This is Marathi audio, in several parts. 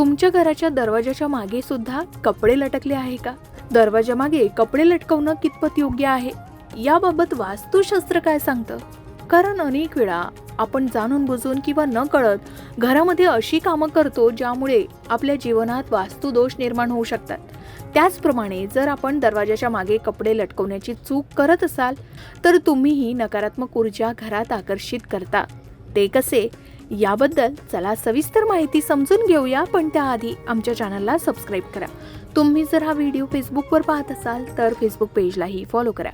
तुमच्या घराच्या दरवाजाच्या मागे सुद्धा कपडे लटकले आहे का? दरवाजा मागे कपडे लटकवणं कितपत योग्य आहे? याबाबत वास्तुशास्त्र काय सांगतं? कारण अनेक वेळा आपण जाणून बुजून किंवा न कळत घरामध्ये अशी कामं करतो ज्यामुळे आपल्या जीवनात वास्तुदोष निर्माण होऊ शकतात. त्याचप्रमाणे जर आपण दरवाजाच्या मागे कपडे लटकवण्याची चूक करत असाल तर तुम्हीही नकारात्मक ऊर्जा घरात आकर्षित करता. ते कसे? याबद्दल चला सविस्तर माहिती समजून घेऊया पण त्याआधी आमच्या चॅनलला सबस्क्राईब करा. तुम्ही जर हा व्हिडिओ फेसबुकवर पाहत असाल तर फेसबुक पेजलाही फॉलो करा.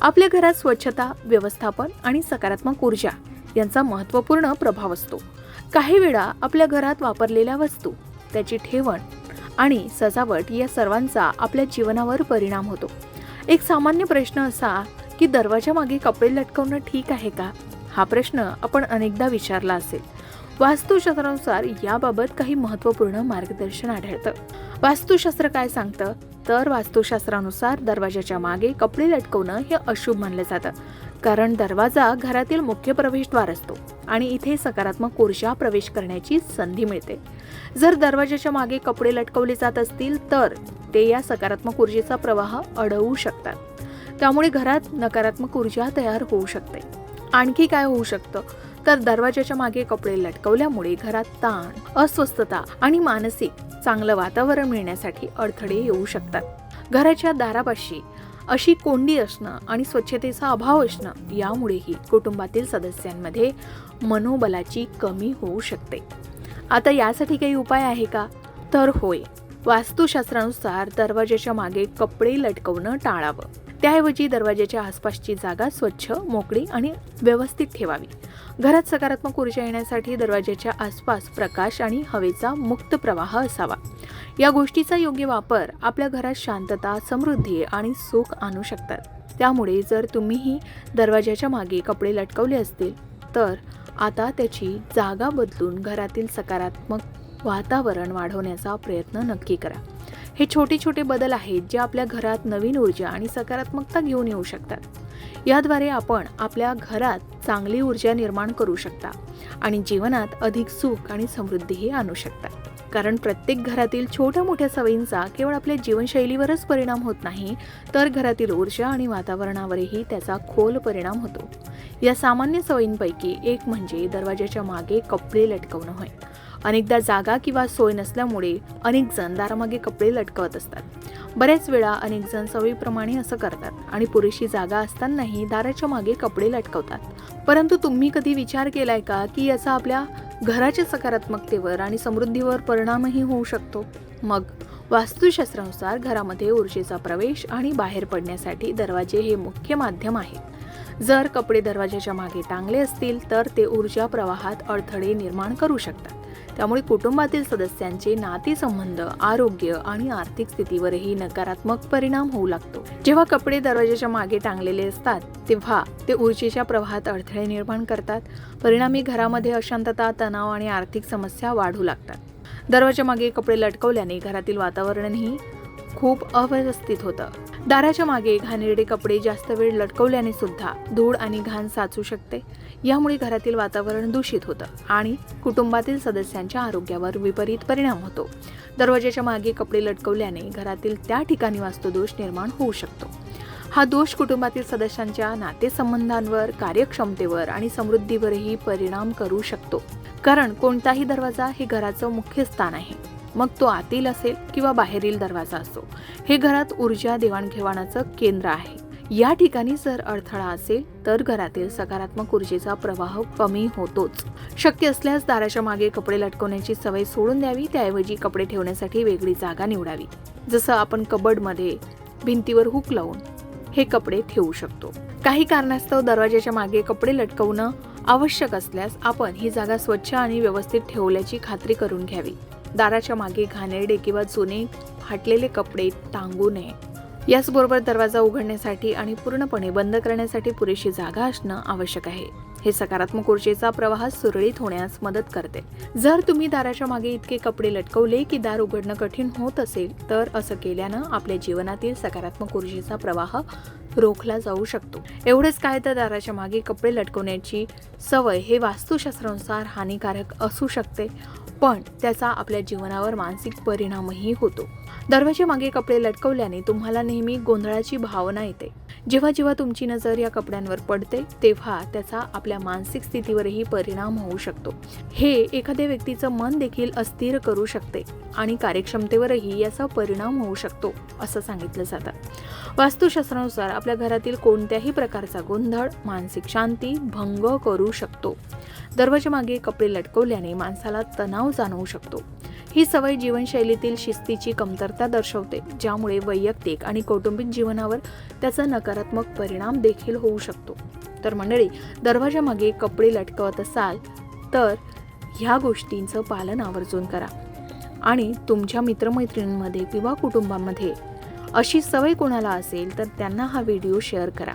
आपल्या घरात स्वच्छता व्यवस्थापन आणि सकारात्मक ऊर्जा यांचा महत्त्वपूर्ण प्रभाव असतो. काही वेळा आपल्या घरात वापरलेल्या वस्तू त्याची ठेवण आणि सजावट या सर्वांचा आपल्या जीवनावर परिणाम होतो. एक सामान्य प्रश्न असा की दरवाजा मागे कपडे लटकवणं ठीक आहे का? हा प्रश्न आपण अनेकदा विचारला असेल. वास्तुशास्त्रानुसार याबाबत काही महत्त्वपूर्ण मार्गदर्शन आढळतं. वास्तुशास्त्र काय सांगतं? तर वास्तुशास्त्रानुसार दरवाजाच्या मागे कपडे लटकवणं हे अशुभ मानलं जातं. कारण दरवाजा घरातील मुख्य प्रवेशद्वार असतो आणि इथे सकारात्मक ऊर्जा प्रवेश करण्याची संधी मिळते. जर दरवाजाच्या मागे कपडे लटकवले जात असतील तर ते या सकारात्मक ऊर्जेचा प्रवाह अडवू शकतात. त्यामुळे घरात नकारात्मक ऊर्जा तयार होऊ शकते. आणखी काय होऊ शकतं? तर दरवाजाच्या मागे कपडे लटकवल्यामुळे घरात ताण अस्वस्थता आणि मानसिक चांगलं वातावरण मिळण्यासाठी अडथळे येऊ शकतात. घराच्या दारापाशी अशी कोंडी असणं आणि स्वच्छतेचा अभाव असणं यामुळेही कुटुंबातील सदस्यांमध्ये मनोबलाची कमी होऊ शकते. आता यासाठी काही उपाय आहे का? तर होय वास्तुशास्त्रानुसार दरवाजाच्या मागे कपडे लटकवणं टाळावं. त्याऐवजी दरवाजाच्या आसपासची जागा स्वच्छ मोकळी आणि व्यवस्थित ठेवावी. घरात सकारात्मक ऊर्जा येण्यासाठी दरवाजाच्या आसपास प्रकाश आणि हवेचा मुक्त प्रवाह असावा. या गोष्टीचा योग्य वापर आपल्या घरात शांतता समृद्धी आणि सुख आणू शकतात. त्यामुळे जर तुम्हीही दरवाजाच्या मागे कपडे लटकवले असतील तर आता त्याची जागा बदलून घरातील सकारात्मक वातावरण वाढवण्याचा प्रयत्न नक्की करा. हे छोटे छोटे बदल आहेत जे आपल्या घरात नवीन ऊर्जा आणि सकारात्मकता घेऊन येऊ शकतात. याद्वारे आपण आपल्या घरात चांगली ऊर्जा निर्माण करू शकता आणि जीवनात अधिक सुख आणि समृद्धीही आणू शकता. कारण प्रत्येक घरातील छोट्या मोठ्या सवयींचा केवळ आपल्या जीवनशैलीवरच परिणाम होत नाही तर घरातील ऊर्जा आणि वातावरणावरही त्याचा खोल परिणाम होतो. या सामान्य सवयींपैकी एक म्हणजे दरवाजाच्या मागे कपडे लटकवणं होय. अनेकदा जागा किंवा सोय नसल्यामुळे अनेक जण दारामागे कपडे लटकवत असतात. बऱ्याच वेळा अनेक जण सवयीप्रमाणे असं करतात आणि पुरेशी जागा असतानाही दाराच्या मागे कपडे लटकवतात. परंतु तुम्ही कधी विचार केलाय का की याचा आपल्या घराच्या सकारात्मकतेवर आणि समृद्धीवर परिणामही होऊ शकतो? मग वास्तुशास्त्रानुसार घरामध्ये ऊर्जेचा प्रवेश आणि बाहेर पडण्यासाठी दरवाजे हे मुख्य माध्यम आहे जर कपडे दरवाजाच्या मागे टांगले असतील तर ते ऊर्जा प्रवाहात अडथळे निर्माण करू शकतात. त्यामुळे कुटुंबातील सदस्यांचे नातेसंबंध आरोग्य आणि आर्थिक स्थितीवरही नकारात्मक परिणाम होऊ लागतो. जेव्हा कपडे दरवाजाच्या मागे टांगलेले असतात तेव्हा ते ऊर्जेच्या प्रवाहात अडथळे निर्माण करतात. परिणामी घरामध्ये अशांतता तणाव आणि आर्थिक समस्या वाढू लागतात. दरवाजा मागे कपडे लटकवल्याने घरातील वातावरणही खूप अव्यवस्थित होतं. दाराच्या मागे घाणेरडे कपडे जास्त वेळ लटकवल्याने सुद्धा धूळ आणि घाण साचू शकते. यामुळे घरातील वातावरण दूषित होतं आणि कुटुंबातील सदस्यांच्या आरोग्यावर विपरीत परिणाम होतो. दरवाजाच्या मागे कपडे लटकवल्याने घरातील त्या ठिकाणी वास्तुदोष निर्माण होऊ शकतो. हा दोष कुटुंबातील सदस्यांच्या नातेसंबंधांवर कार्यक्षमतेवर आणि समृद्धीवरही परिणाम करू शकतो. कारण कोणताही दरवाजा हे घराचं मुख्य स्थान आहे. मग तो आतील असेल किंवा बाहेरील दरवाजा असो हे घरात ऊर्जा देवाणघेवाणाचं केंद्र आहे. या ठिकाणी जर अडथळा असेल तर घरातील सकारात्मक ऊर्जेचा प्रवाह कमी होतोच. शक्य असल्यास दाराच्या मागे कपडे लटकवण्याची सवय सोडून द्यावी त्याऐवजी कपडे ठेवण्यासाठी वेगळी जागा निवडावी. जसं आपण कबडमध्ये भिंतीवर हुक लावून हे कपडे ठेवू शकतो. काही कारणास्तव दरवाजाच्या मागे कपडे लटकवणं आवश्यक असल्यास आपण ही जागा स्वच्छ आणि व्यवस्थित ठेवल्याची खात्री करून घ्यावी. दाराच्या मागे घाणेरडे किंवा जुने फाटलेले कपडे टांगू नये. याचबरोबर दरवाजा उघडण्यासाठी आणि पूर्णपणे बंद करण्यासाठी पुरेशी जागा असणं आवश्यक आहे. हे सकारात्मक ऊर्जेचा प्रवाह सुरळीत होण्यास मदत करते. जर तुम्ही दाराच्या मागे इतके कपडे लटकवले की दार उघडणं कठीण होत असेल तर असं केल्यानं आपल्या जीवनातील सकारात्मक ऊर्जेचा प्रवाह रोखला जाऊ शकतो. एवढंच काय तर दाराच्या मागे कपडे लटकवण्याची सवय हे वास्तुशास्त्रानुसार हानिकारक असू शकते पण त्याचा आपल्या जीवनावर मानसिक परिणामही होतो. दरवाजे मागे कपडे लटकवल्याने तुम्हाला नेहमी गोंधळाची भावना येते. जेव्हा जेव्हा तुमची नजर या कपड्यांवर पडते तेव्हा त्याचा आपल्या मानसिक स्थितीवरही परिणाम होऊ शकतो. हे एखाद्या व्यक्तीचं मन देखील अस्थिर करू शकते आणि कार्यक्षमतेवरही याचा परिणाम होऊ शकतो असं सांगितलं जातं. वास्तुशास्त्रानुसार आपल्या घरातील कोणत्याही प्रकारचा गोंधळ मानसिक शांती भंग करू शकतो. दरवाजामागे कपडे लटकवल्याने माणसाला तणाव जाणवू शकतो. ही सवय जीवनशैलीतील शिस्तीची कमतरता दर्शवते ज्यामुळे वैयक्तिक आणि कौटुंबिक जीवनावर त्याचा नकारात्मक परिणाम देखील होऊ शकतो. तर मंडळी दरवाजामागे कपडे लटकवत असाल तर ह्या गोष्टींचं पालन आवर्जून करा. आणि तुमच्या मित्रमैत्रिणींमध्ये किंवा कुटुंबामध्ये अशी सवय कोणाला असेल तर त्यांना हा व्हिडिओ शेअर करा.